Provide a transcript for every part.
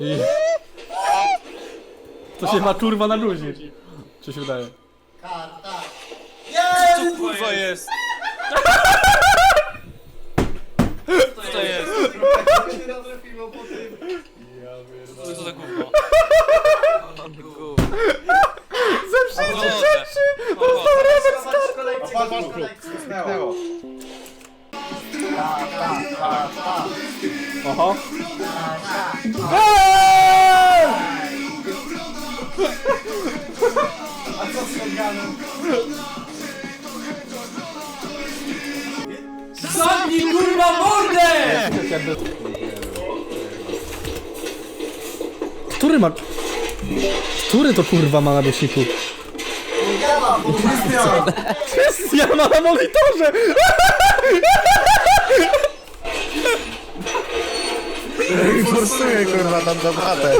I... To się ma kurwa na luzie. Czy się wydaje? Karta. Co kurwa jest? Co to jest? Jak się natrafiło po tym? Co to za gówno? Zemszczcie rzeczy! Zobacz kolekcję, zobacz kolekcję. Zniknęło. Oho. A co z organem? Zamknij kurwa mordę! Który ma... Który to kurwa ma na głośniku? Krystian! Krystian ma na monitorze! Forsuję kurwa tam do bratę.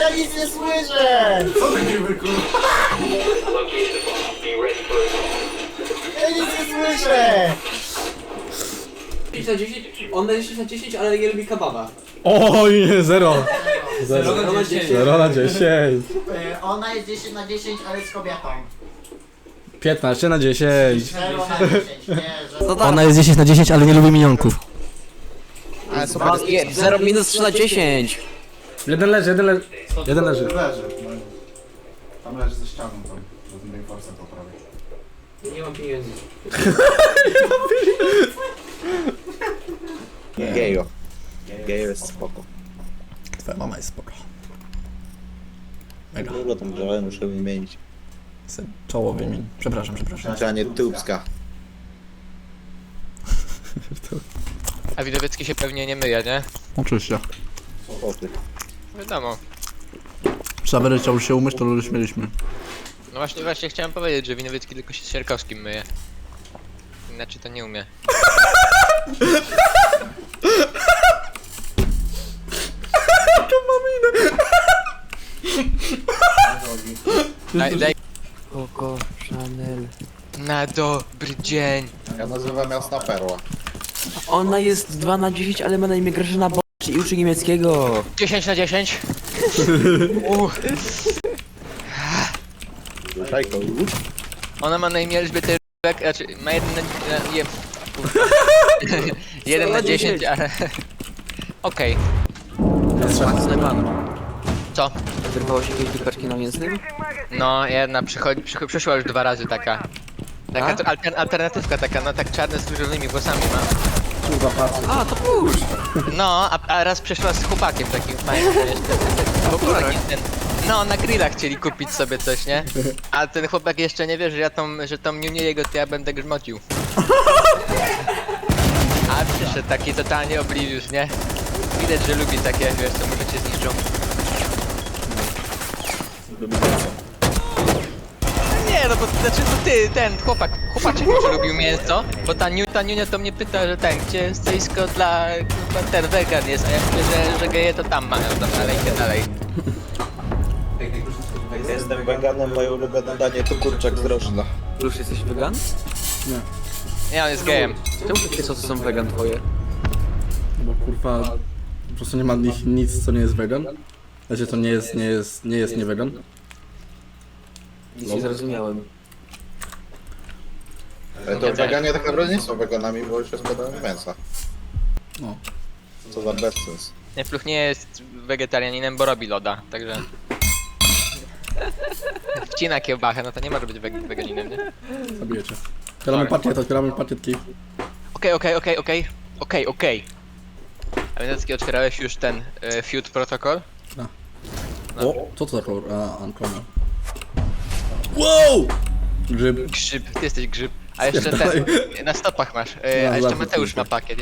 Ja nic nie słyszę! Co ty niby kurwa? Ja nic nie słyszę! 10 na 10, on daje 6 na 10, ale nie lubi kebaba. Oj, nie, zero. Zero. Na 10. Zero na 10. E, Ona jest 10 na 10, ale z kobietą. 15 na 10. 0 na 10, nie, że... Ona jest 10 na 10, ale nie lubi minionków. Ale super. 0 minus 3 na 10. Jeden leży, jeden leży. Jeden leży. Leży, no. Tam leży ze ścianą, tam. Żeby mi forsę poprawić. Nie mam pieniędzy. Gejo. Gejo jest spoko. Twoja mama jest spoko. Mega. Długo tam działałem, muszę wymienić. Se Czoło wymień. Przepraszam, przepraszam. Znaczy, a nie tubska. A Widowiecki się pewnie nie myje, nie? Oczywiście. O ty. Wiadomo. Sawery chciał się umyć, to już mieliśmy. No właśnie, właśnie chciałem powiedzieć, że Winowiecki tylko się z Sierkowskim myje. Inaczej to nie umie. Daj, daj Coco, Chanel. na dobry dzień. Ja nazywam Jasna Perła. Ona jest 2 na 10, ale ma na imię Grażyna Bo... i uczy niemieckiego. 10 na 10. Uff, Szajko. ona ma na imię Elżbietę Rybek, znaczy ma jeden na... na je, kurwa. jeden na 10, ale... Okej, Snajpano. co? Wyrwało się jakieś wypaczki na mięsnym? No, jedna przychodzi, przycho- przyszła już dwa razy taka. Taka to alter, alternatywka taka, no tak czarne z różowymi włosami ma. A, to pusz! No, a, a raz przyszła z chłopakiem takim fajnym jeszcze. W ogóle taki ten. No, na grilla chcieli kupić sobie coś, nie? A ten chłopak jeszcze nie wie, że ja tą, że tą niunię jego to ja będę grzmocił. A przyszedł taki totalnie obliwiusz, nie? Widać, że lubi takie, wiesz, co może cię zniszczą. No Nie, no bo znaczy to ty, ten chłopak, chłopaczek może lubił mięso, bo ta, niu, ta niunia to mnie pyta, że ten, gdzie jest stoisko dla, kurwa, ten wegan jest, a ja mówię, że, że geje to tam mają, tam dalej, idę dalej. Jestem weganem, moje ulubione danie to kurczak z rożna. Już jesteś wegan? Nie, on jest gejem. Czemu takie sosy są wegan twoje? Bo kurwa, po prostu nie ma nic, nic co nie jest wegan. Znaczy to nie jest, nie jest, nie jest nie wegan. Nic nie zrozumiałem. Ale to weganie tak naprawdę nie są weganami, bo się składają mięsa. No. Co za bezsens. Nie, Pluch nie jest wegetarianinem, bo robi loda, także... Wcina kiełbachę, no to nie może być weg weganinem, nie? Zabijecie. Otwieramy pakiet, otwieramy pakietki. Okej, okej, okej, okej, okej, okej. A Wieniecki otwierałeś już ten e, Feud Protocol? O, co to za kolor? A, Ancona. Wow! Grzyb. Grzyb, ty jesteś grzyb. A jeszcze ten, Spierdalaj. na stopach masz. E, No, a jeszcze Mateusz ma pakiet.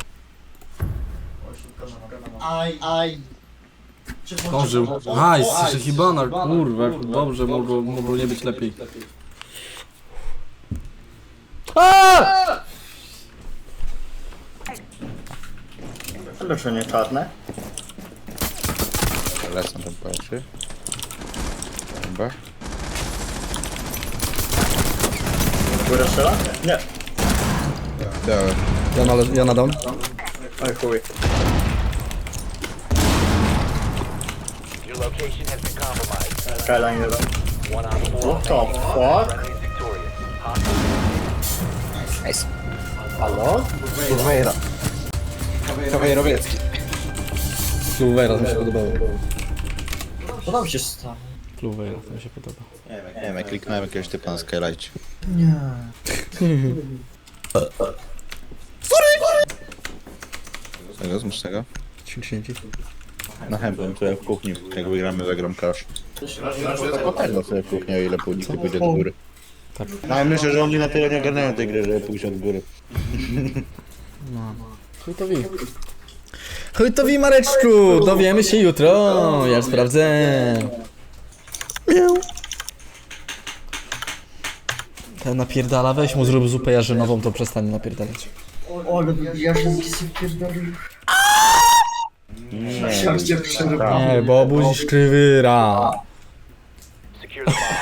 Aj, aj. Zdążył. Aj, jeszcze hibana, kurwa, dobrze, mogło, mogło nie być lepiej. Leczenie czarne. Lecą tam patrzy. Chyba. Góra strzela? Nie. Dałem. Ja, nale, ja nadam. Oj chuj. Your location has been compromised. Skyline jeden. One on four. What the fuck? Friendly is victorious. Halo? Kurwejra. Kawejrowiecki. Kluwera, to mi się podobało. Co tam się stało? Kluwera, to mi się podoba. Nie wiem, ja kliknąłem jakiegoś typa na Skylight. Nie. Tego, zmusz tego? Ćwicznięci. Na to jak w kuchni, jak wygramy, zagram crash. Tego sobie w kuchni, o ile pójdzie, pójdzie do góry. Tak. No ale myślę, że oni na tyle nie ogarniają tej gry, żeby pójść od góry. Chuj to wi. Chuj to wi, Mareczku! Dowiemy się jutro. Ja sprawdzę. Ten napierdala, weź mu zrób zupę jarzynową, to przestanie napierdalać. O, ale ja się sobie pierdolę. Nie, bo obudzisz krywyra. Secure the bomb.